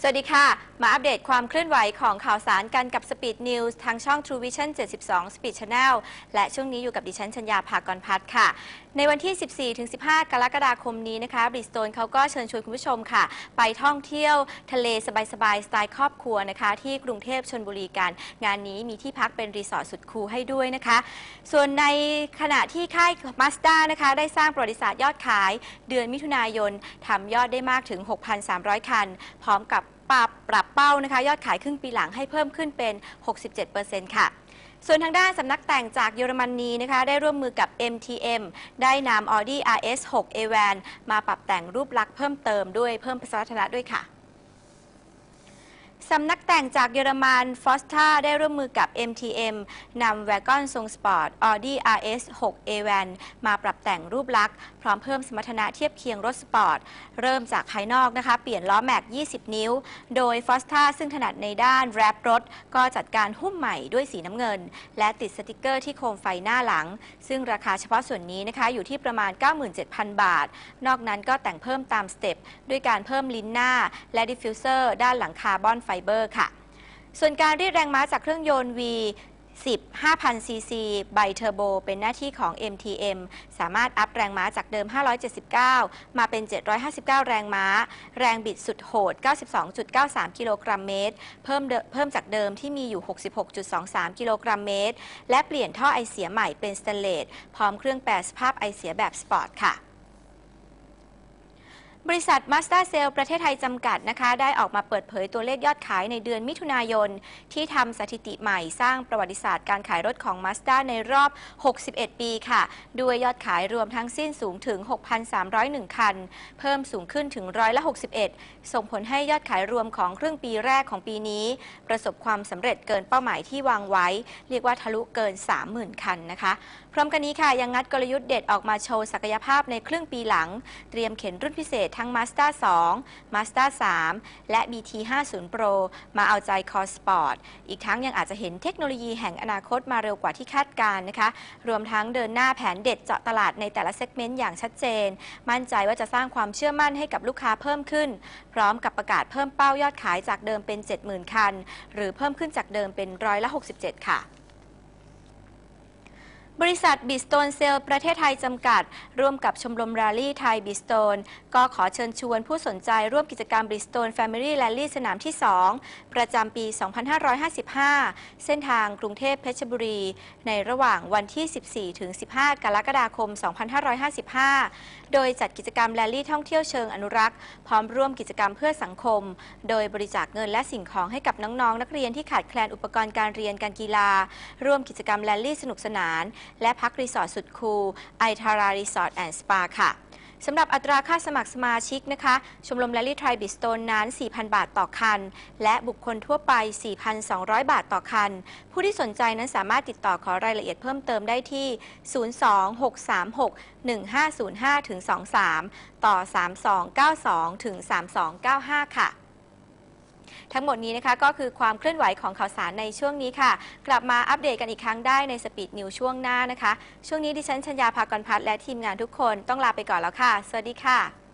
สวัสดีค่ะ มาอัปเดตความเคลื่อนไหวของข่าวสารกันกับ Speed News ทางช่อง True Vision 72 Speed Channel และช่วงนี้อยู่กับดิฉันชัญญาภากรพัฒน์ค่ะ ในวันที่ 14-15 กรกฎาคมนี้นะคะบริสโตนเขาก็เชิญชวนคุณผู้ชมค่ะ ไปท่องเที่ยวทะเลสบายๆ สไตล์ครอบครัวนะคะ ที่กรุงเทพชนบุรีกัน งานนี้มีที่พักเป็นรีสอร์ทสุดคูลให้ด้วยนะคะ ส่วนในขณะที่ค่ายมาสด้านะคะ ได้สร้างประวัติศาสตร์ยอดขาย เดือนมิถุนายนทำยอดได้มากถึง 6,300 คัน พร้อมกับ ปรับปรับเป้านะคะ ยอดขายครึ่งปีหลังให้เพิ่มขึ้นเป็น 67%ค่ะส่วนทางด้านสำนักแต่งจากเยอรมนนีนะคะได้ร่วมมือกับ MTM ได้นำ Audi RS6 A-Van มาปรับแต่งรูปลักษณ์เพิ่มเติมด้วยเพิ่มสมรรถนะด้วยค่ะ สำนักแต่งจากเยอรมัน f o s t a ได้ร่วมมือกับ MTM นำ w a g o n ทรงสปอร์ต Audi RS 6 A-Van มาปรับแต่งรูปลักษณ์พร้อมเพิ่มสมรรถนะเทียบเคียงรถสปอร์ต เริ่มจากภายนอกนะคะ เปลี่ยนล้อแม็ก 20 นิ้ว โดย f o s t a ซึ่งถนัดในด้านแรปรถ ก็จัดการหุ้มใหม่ด้วยสีน้ำเงิน และติดสติกเกอร์ที่โคมไฟหน้าหลัง ซึ่งราคาเฉพาะส่วนนี้นะคะอยู่ที่ประมาณ 97,000 บาท นอกนั้นก็แต่งเพิ่มตามสเต็ปด้วยการเพิ่มลิ้นหน้า และดิฟฟิวเซอร์ด้านหลังคาร์บอนไฟเบอร์ค่ะ ส่วนการรีดแรงม้าจากเครื่องยนต์ V 10 5,000 ซีซีไบเทอร์โบ เป็นหน้าที่ของ MTM สามารถอัพแรงม้าจากเดิม 579 มาเป็น 759 แรงม้า แรงบิดสุดโหด 92.93 กิโลกรัมเมตร เพิ่มเพิ่มจากเดิมที่มีอยู่ 66.23 กิโลกรัมเมตร และเปลี่ยนท่อไอเสียใหม่เป็นสเตนเลส พร้อมเครื่องแปรสภาพไอเสียแบบสปอร์ตค่ะ บริษัท Mazda c e l ประเทศไทยจำกัดนะคะ ได้ออกมาเปิดเผยตัวเลขยอดขายในเดือนมิถุนายน ที่ทำสถิติใหม่สร้างประวัติศาสตร์การขายรถของ Mazda ในรอบ 61 ปีค่ะ ด้วยยอดขายรวมทั้งสิ้นสูงถึง 6,301 คัน เพิ่มสูงขึ้นถึงร้อยละ 61 ส่งผลให้ยอดขายรวมของครึ่งปีแรกของปีนี้ ประสบความสำเร็จเกินเป้าหมายที่วางไว้ เรียกว่าทะลุเกิน 30,000 คันนะคะ พร้อมกันนี้ค่ะยังงัดกลยุทธ์เด็ดออกมาโชว์ศักยภาพในครึ่งปีหลัง เตรียมเข็นรุ่นพิเศษทั้ง Mazda 2 Mazda 3 และ BT 50 Pro มาเอาใจคอสปอร์ต อีกทั้งยังอาจจะเห็นเทคโนโลยีแห่งอนาคตมาเร็วกว่าที่คาดการนะคะ รวมทั้งเดินหน้าแผนเด็ดเจาะตลาดในแต่ละเซกเมนต์อย่างชัดเจน มั่นใจว่าจะสร้างความเชื่อมั่นให้กับลูกค้าเพิ่มขึ้น พร้อมกับประกาศเพิ่มเป้ายอดขายจากเดิมเป็น 70,000 คัน หรือเพิ่มขึ้นจากเดิมเป็นร้อยละ 67 ค่ะ บริษัทบิสโตนเซลประเทศไทยจำกัด ร่วมกับชมรมแราลี่ไทยบิสโตนก็ขอเชิญชวนผู้สนใจร่วมกิจกรรมบิสโตนแฟมิลี่แ a ลลี่สนามที่ 2 ประจำปี 2555 เส้นทางกรุงเทพเพชรบุรี ในระหว่างวันที่ 14 ถึง 15 กรกฎาคม 2555 โดยจัดกิจกรรมแรลลี่ท่องเที่ยวเชิงอนุรักษ์ พร้อมร่วมกิจกรรมเพื่อสังคม โดยบริจาคเงินและสิ่งของให้กับน้องๆนักเรียนที่ขาดแคลนอุปกรณ์การเรียนการกีฬา ร่วมกิจกรรมแรลลี่สนุกสนานและพักรีสอร์ทสุดคูลไอทารารีสอร์ทแอนด์สปาค่ะสำหรับอัตราค่าสมัครสมาชิกนะคะ ชมรมแรลลี่ทริบิสโตนนั้น 4,000 บาทต่อคัน และบุคคลทั่วไป 4,200 บาทต่อคัน ผู้ที่สนใจนั้นสามารถติดต่อขอรายละเอียดเพิ่มเติมได้ที่ 026361505ถึง23 ต่อ 3292ถึง3295 ค่ะ ทั้งหมดนี้นะคะก็คือความเคลื่อนไหวของข่าวสารในช่วงนี้ค่ะ กลับมาอัปเดตกันอีกครั้งได้ในสปีดนิวช่วงหน้านะคะ ช่วงนี้ดิฉันชัญญาภากรพัฒน์และทีมงานทุกคนต้องลาไปก่อนแล้วค่ะ สวัสดีค่ะ